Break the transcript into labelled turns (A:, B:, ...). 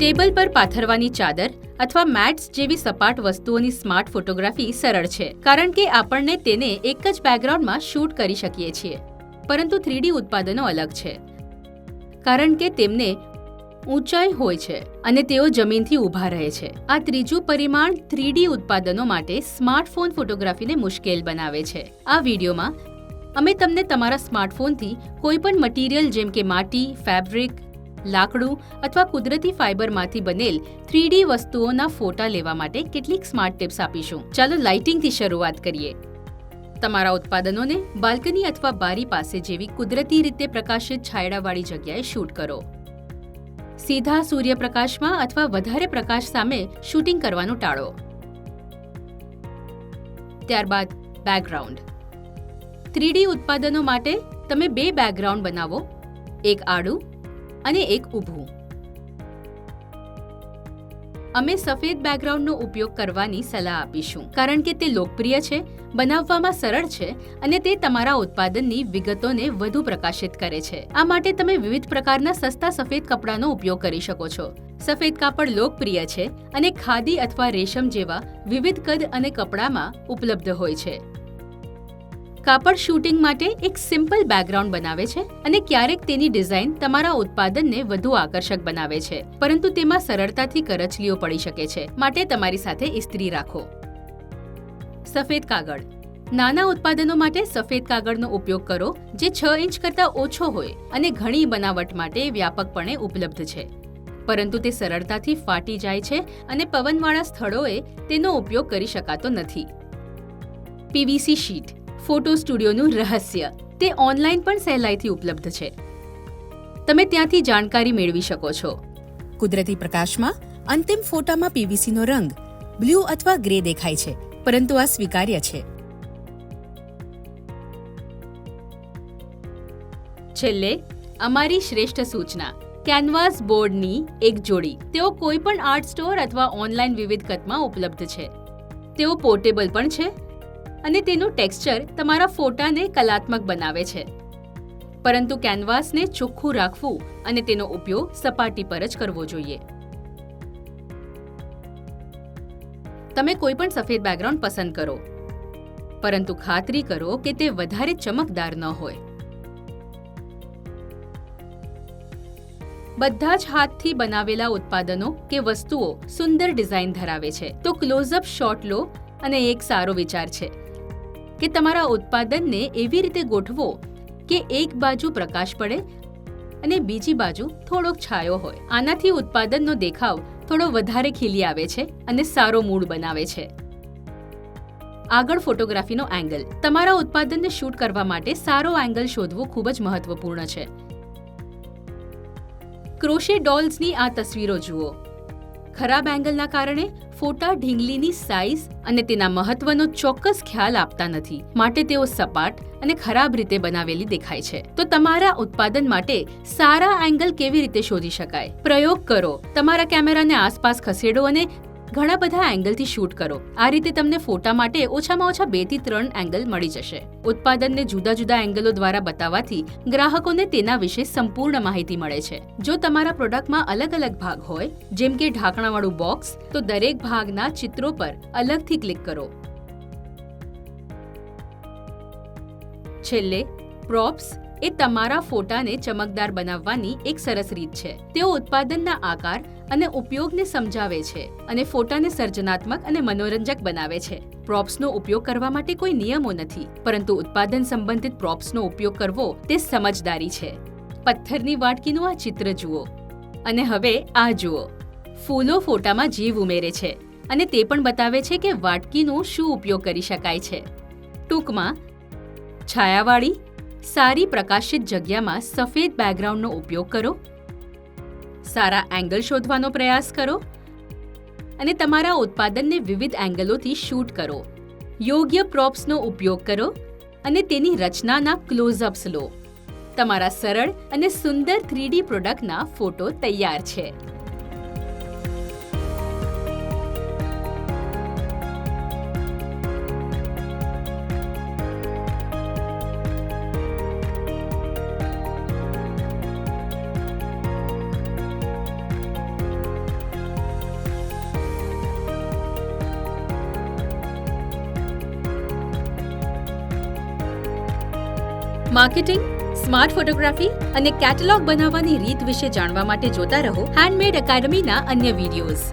A: Table પર પાથરવાની ચાદર અથવા મેટ્સ જેવી સપાટ વસ્તુઓની સ્માર્ટ ફોટોગ્રાફી સરળ છે, કારણ કે આપણને તેને એક જ બેકગ્રાઉન્ડમાં શૂટ કરી શકીએ છીએ. પરંતુ થ્રીડી ઉત્પાદનો અલગ છે, કારણ કે તેમને ઊંચાઈ હોય છે અને તેઓ જમીનથી ઊભા રહે છે. આ ત્રીજું પરિમાણ થ્રીડી ઉત્પાદનો માટે સ્માર્ટફોન ફોટોગ્રાફીને મુશ્કેલ બનાવે છે. આ વિડીયોમાં અમે તમને તમારા સ્માર્ટફોનથી કોઈપણ મટીરિયલ જેમ કે માટી, ફેબ્રિક લાકડું અથવા કુદરતી ફાઇબરમાંથી બનેલ થ્રીડી વસ્તુઓના ફોટા લેવા માટે કેટલીક સ્માર્ટ ટિપ્સ આપીશું. ચાલો લાઇટિંગથી શરૂઆત કરીએ. તમારા ઉત્પાદનોને બાલ્કની અથવા બારી પાસે જેવી કુદરતી રીતે પ્રકાશિત છાયડાવાળી જગ્યાએ શૂટ કરો. સીધા સૂર્યપ્રકાશમાં અથવા વધારે પ્રકાશ સામે શૂટિંગ કરવાનું ટાળો. ત્યારબાદ બેકગ્રાઉન્ડ. થ્રીડી ઉત્પાદનો માટે તમે બે બેકગ્રાઉન્ડ બનાવો. એક આડું અને એક ઊભું. અમે સફેદ બેકગ્રાઉન્ડનો ઉપયોગ કરવાની સલાહ આપીશું. કારણ કે તે લોકપ્રિય છે, બનાવવામાં સરળ છે અને તે તમારા ઉત્પાદનની વિગતોને વધુ પ્રકાશિત કરે છે. આ માટે તમે વિવિધ પ્રકારના સસ્તા સફેદ કપડાનો ઉપયોગ કરી શકો છો. સફેદ કાપડ લોકપ્રિય છે અને ખાદી અથવા રેશમ જેવા વિવિધ કદ અને કપડામાં ઉપલબ્ધ હોય છે. કાપડ શૂટિંગ માટે એક સિમ્પલ બેકગ્રાઉન્ડ બનાવે છે અને ક્યારેક તેની ડિઝાઇન તમારા ઉત્પાદનને વધુ આકર્ષક બનાવે છે, પરંતુ તેમાં સરળતાથી કરચલીઓ પડી શકે છે. માટે તમારી સાથે ઇસ્ત્રી રાખો. સફેદ કાગળ. નાના ઉત્પાદનો માટે સફેદ કાગળનો ઉપયોગ કરો, જે છ ઇંચ કરતાં ઓછો હોય અને ઘણી બનાવટ માટે વ્યાપકપણે ઉપલબ્ધ છે. પરંતુ તે સરળતાથી ફાટી જાય છે અને પવનવાળા સ્થળોએ તેનો ઉપયોગ કરી શકાતો નથી. PVC sheet. ફોટો સ્ટુડિયોનું રહસ્ય. તે ઓનલાઈન પણ સહેલાઈથી ઉપલબ્ધ છે. તમે ત્યાંથી જાણકારી મેળવી શકો છો.
B: કુદરતી પ્રકાશમાં અંતિમ ફોટામાં પીવીસીનો રંગ બ્લુ અથવા ગ્રે દેખાય છે પરંતુ આ સ્વીકાર્ય છે.
A: છેલ્લે અમારી શ્રેષ્ઠ સૂચના. કેનવાસ બોર્ડની એક જોડી. તેઓ કોઈ પણ આર્ટ સ્ટોર અથવા ઓનલાઈન વિવિધ કદમાં ઉપલબ્ધ છે. તેઓ પોર્ટેબલ પણ છે. અને તેનું ટેક્સચર તમારા ફોટાને કલાત્મક બનાવે છે. પરંતુ કેનવાસને ચોખ્ખું રાખવું અને તેનો ઉપયોગ સપાટી પર જ કરવો જોઈએ. તમે કોઈ પણ સફેદ બેકગ્રાઉન્ડ પસંદ કરો. પરંતુ ખાતરી કરો કે તે વધારે ચમકદાર ન હોય. બધા જ હાથથી બનાવેલા ઉત્પાદનો કે વસ્તુઓ સુંદર ડિઝાઇન ધરાવે છે. તો ક્લોઝઅપ શોટ લો અને એક સારો વિચાર છે. કે તમારા ઉત્પાદનને એવી રીતે ગોઠવો કે એક બાજુ પ્રકાશ પડે અને બીજી બાજુ થોડોક છાયો હોય. આનાથી ઉત્પાદનનો દેખાવ થોડો વધારે ખીલી આવે છે અને સારો મૂડ બનાવે છે. આગળ ફોટોગ્રાફીનો એંગલ તમારા ઉત્પાદનને શૂટ કરવા માટે સારો એંગલ શોધવો ખૂબ જ મહત્વપૂર્ણ છે. ક્રોશે ડોલ્સની આ તસવીરો જુઓ. ખરાબ એંગલના કારણે ફોટા ઢીંગલીની સાઇઝ અને તેના મહત્વનો ચોક્કસ ખ્યાલ આપતા નથી. માટે તેઓ સપાટ અને ખરાબ રીતે બનાવેલી દેખાય છે. તો તમારા ઉત્પાદન માટે સારા એંગલ કેવી રીતે શોધી શકાય? પ્રયોગ કરો. તમારા કેમેરાને આસપાસ ખસેડો અને ઘણા બધા એંગલથી શૂટ કરો. આ રીતે તમને ફોટા માટે ઓછામાં ઓછા બેથી ત્રણ એંગલ મળી જશે. ઉત્પાદનને જુદા જુદા એંગલો દ્વારા બતાવવાથી ગ્રાહકોને તેના વિશે સંપૂર્ણ માહિતી મળે છે. જો તમારા પ્રોડક્ટમાં અલગ અલગ ભાગ હોય, જેમ કે ઢાંકણાવાળું બોક્સ, તો દરેક ભાગના ચિત્રો પર અલગથી ક્લિક કરો. છેલ્લે, પ્રોપ્સ એ તમારા ફોટાને ચમકદાર બનાવવાની એક સરસ રીત છે. તેઓ ઉત્પાદનના આકાર અને ઉપયોગને સમજાવે છે અને ફોટાને સર્જનાત્મક અને મનોરંજક બનાવે છે. પ્રોપ્સનો ઉપયોગ કરવા માટે કોઈ નિયમો નથી, પરંતુ ઉત્પાદન સંબંધિત પ્રોપ્સનો ઉપયોગ કરવો તે સમજદારી છે. પથ્થરની વાટકીનું આ ચિત્ર જુઓ. અને હવે આ જુઓ. ફૂલો ફોટામાં જીવ ઉમેરે છે અને તે પણ બતાવે છે કે વાટકીનો શું ઉપયોગ કરી શકાય છે. ટૂંકમાં, છાયાવાળી સારી પ્રકાશિત જગ્યામાં સફેદ બેકગ્રાઉન્ડનો ઉપયોગ કરો. સારા એંગલ શોધવાનો પ્રયાસ કરો અને તમારા ઉત્પાદનને વિવિધ એંગલોથી શૂટ કરો. યોગ્ય પ્રોપ્સનો ઉપયોગ કરો અને તેની રચનાના ક્લોઝઅપ્સ લો. તમારા સરળ અને સુંદર થ્રીડી પ્રોડક્ટના ફોટો તૈયાર છે. માર્કેટિંગ, સ્માર્ટ ફોટોગ્રાફી અને કેટલોગ બનાવવાની રીત વિશે જાણવા માટે જોતા રહો. હેન્ડમેડ એકેડમીના અન્ય વિડીયોઝ